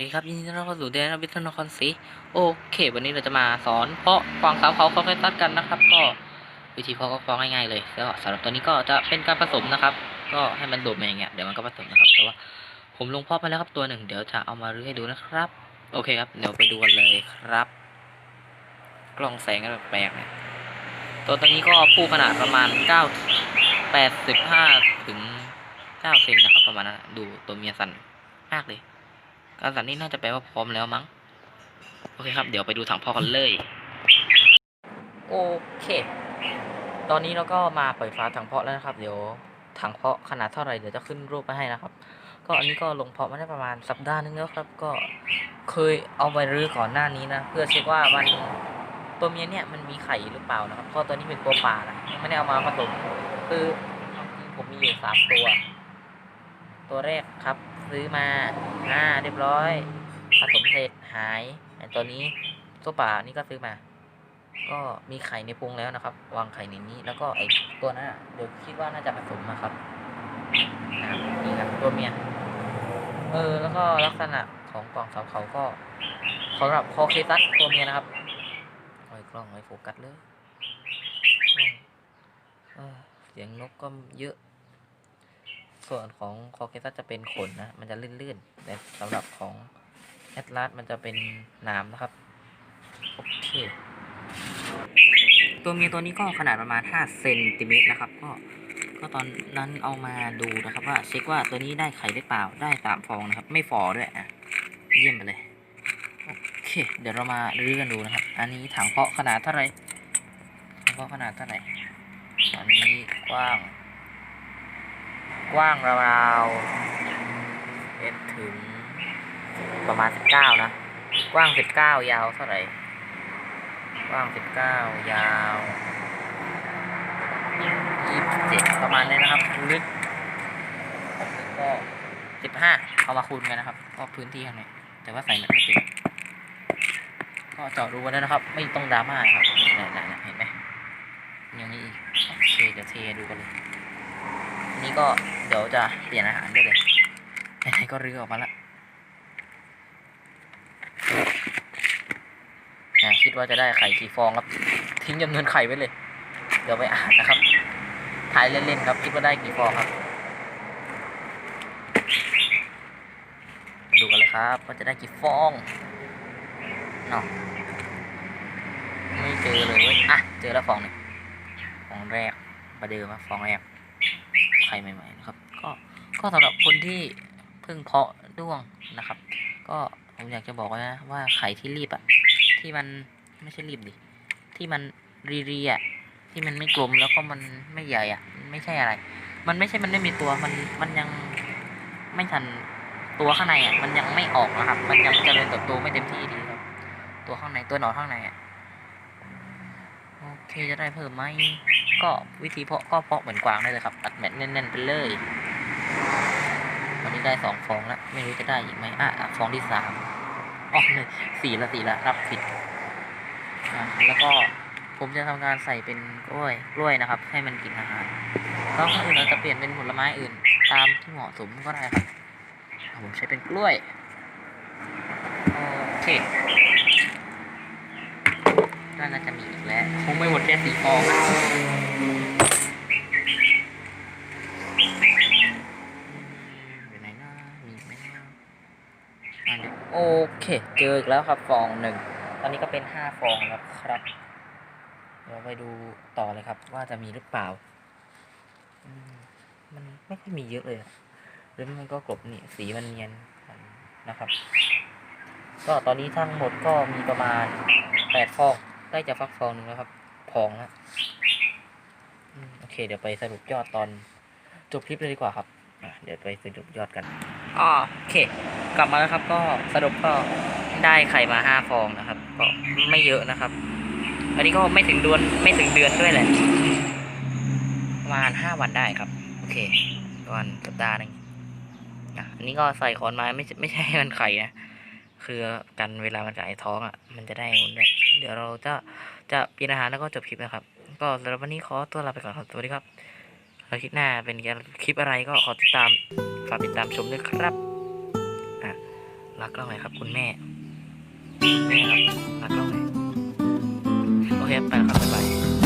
สวัสดีครับยินดีต้อนรับเข้าสู่เดนบิทนครศรีโอเค วันนี้เราจะมาสอน เพาะฟางสาวเขาเขาเคยตัดกันนะครับ ก็วิธีเพาะก็ฟองง่ายๆเลยแล้วสำหรับตัวนี้ก็จะเป็นการผสมนะครับ ก็ให้มันโดดมาอย่างเงี้ยเดี๋ยวมันก็ผสมนะครับแต่ว่าผมลงเพาะไปแล้วครับตัวหนึ่งเดี๋ยวจะเอามารื้อให้ดูนะครับ โอเคครับเดี๋ยวไปดูกันเลยครับ กล้องแสงกันแปลกๆเนี่ยตัวตัวนี้ก็ผู้ขนาดประมาณเก้าแปดสิบห้าถึงเก้าเซนนะครับ ประมาณนั้นดูตัวเมียสันมากเลย การสั่นนี่น่าจะแปลว่าพร้อมแล้วมั้ง โอเคครับ เดี๋ยวไปดูถังพ่อกันเลย โอเค ตอนนี้เราก็มาปล่อยฟ้าถังเพาะแล้วนะครับ เดี๋ยวถังเพาะขนาดเท่าไหร่เดี๋ยวจะขึ้นรูปมาให้นะครับ ก็อันนี้ก็ลงเพาะมาได้ประมาณสัปดาห์นึงแล้วครับ ก็เคยเอาไปรื้อก่อนหน้านี้นะ เพื่อเช็คว่ามันตัวเมียเนี่ยมันมีไข่หรือเปล่านะครับเพราะตัวนี้เป็นตัวป่านะไม่ได้เอามาผสมคือผมมีอยู่สามตัว ตัวแรกครับ ซื้อมา อ่า เรียบร้อย ผสมเสร็จหายไอตัวนี้ตัวป่านี่ก็ซื้อมา ก็มีไข่ในพุงแล้วนะครับ วางไข่ในนี้ แล้วก็ไอตัวนั้นเดี๋ยวคิดว่าน่าจะผสมนะครับนี่ครับตัวเมีย เออ แล้วก็ลักษณะของกล่องเสาเขาก็สำหรับคอเคตัสตัวเมียนะครับโอ้ยกล้องไม่โฟกัสเลยองเออเสียงนกก็เยอะ ส่วนของคอเคตัสจะเป็นขนนะ มันจะลื่นๆ แต่สำหรับของแอตลาสมันจะเป็นหนามนะครับ โอเค ตัวเมียตัวนี้ก็ขนาดประมาณ 5 เซนติเมตรนะครับ ก็ ก็ตอนนั้นเอามาดูนะครับ ว่าเช็คว่าตัวนี้ได้ไข่หรือเปล่า ได้สามฟองนะครับ ไม่ฟอด้วยอะ เยี่ยมไปเลย โอเค เดี๋ยวเรามารื้อกันดูนะครับ อันนี้ถังเพาะขนาดเท่าไหร่ถังเพาะขนาดเท่าไหร่อันนี้กว้าง กว้างราวๆเอ็ดถึงประมาณสิบเก้านะ กว้างสิบเก้ายาวเท่าไหร่ กว้างสิบเก้ายาวยี่สิบเจ็ดประมาณนี้นะครับ ลึกก็สิบห้าเอามาคูณกันนะครับ ก็พื้นที่ข้างในแต่ว่าใส่มันไม่เต็มก็เจาะรูกันแล้วนะครับ ไม่ต้องดราม่าครับนี่ๆๆเห็นไหมอย่างนี้อีกโอเคเดี๋ยวเทดูกันเลย นี่ก็ เดี๋ยวจะเปลี่ยนอาหารได้เลยไหนๆก็รื้อออกมาละอะคิดว่าจะได้ไข่กี่ฟองครับ ทิ้งจำนวนไข่ไว้เลย เดี๋ยวไปอ่านนะครับ ถ่ายเล่นๆครับ คิดว่าได้กี่ฟองครับดูกันเลยครับว่าจะได้กี่ฟองเนาะไม่เจอเลยเว้ยอะ เจอแล้วฟองหนึ่งฟองแรกประเดิมฟองแรก ไข่ใหม่ ๆ นะครับ ก็ก็สำหรับคนที่เพิ่งเพาะด้วงนะครับ ก็ผมอยากจะบอกนะว่าไข่ที่รีบอะที่มันไม่ใช่รีบดิที่มันรีรีอะที่มันไม่กลมแล้วก็มันไม่ใหญ่อะไม่ใช่อะไร มันไม่ใช่มันไม่มีตัวมันมันยังไม่ทันตัวข้างในอะมันยังไม่ออกนะครับ มันยังเจริญเติบโตไม่เต็มที่ดีครับ ตัวข้างในตัวหนอนข้างในอะโอเคจะได้เพิ่มไหม ก็วิธีเพาะก็เพาะเหมือนกวางได้เลยครับตัดแมทแน่นๆไปเลยวันนี้ได้สองฟองแล้วไม่รู้จะได้อีกไหมอะฟองที่สามอ๋อหนึ่งสี่ละสี่ละรับผิดอะแล้วก็ผมจะทำการใส่เป็นกล้วยกล้วยนะครับ ให้มันกินอาหารแล้วคนอื่นเราจะเปลี่ยนเป็นผลไม้อื่น ตามที่เหมาะสมก็ได้ครับผมใช้เป็นกล้วยโอเคน่าจะมีอีกแล้ว คงไม่หมดแค่สี่ฟองอะ อยู่ไหนนะมีไหมนะอันนี้ โอเค เจออีกแล้วครับฟองหนึ่ง ตอนนี้ก็เป็นห้าฟองแล้วครับ เดี๋ยวไปดูต่อเลยครับ ว่าจะมีหรือเปล่า มันไม่ค่อยมีเยอะเลยหรือมันก็กลบนี่สีมันเนียนนะครับ ก็ตอนนี้ทั้งหมดก็มีประมาณแปดฟองใกล้จะฟักฟองหนึ่งแล้วครับพองแล้วโอเค เดี๋ยวไปสรุปยอดตอนจบคลิปเลยดีกว่าครับ เดี๋ยวไปสรุปยอดกันอ๋อโอเค กลับมาแล้วครับ ก็สรุปก็ได้ไข่มาห้าฟองนะครับ ก็ไม่เยอะนะครับ อันนี้ก็ไม่ถึงเดือนไม่ถึงเดือนด้วยแหละประมาณห้าวันได้ครับ โอเคประมาณสัปดาห์หนึ่งอันนี้ก็ใส่ขอนไม้ไม่ไม่ใช่ให้มันไข่นะคือกันเวลามันจ่ท้องอะ มันจะได้หมุนด้วยเดี๋ยวเราจะจะเปลี่ยนอาหารแล้วก็จบคลิปนะครับ ก็สำหรับวันนี้ขอตัวลาไปก่อนครับสวัสดีครับ แล้วคลิปหน้าเป็นคลิปอะไรก็ขอติดตามฝากติดตามชมด้วยครับอะรักกล้องหน่อยครับ คุณแม่แม่ครับรักกล้องหน่อยโอเคไปแล้วครับบ๊ายบาย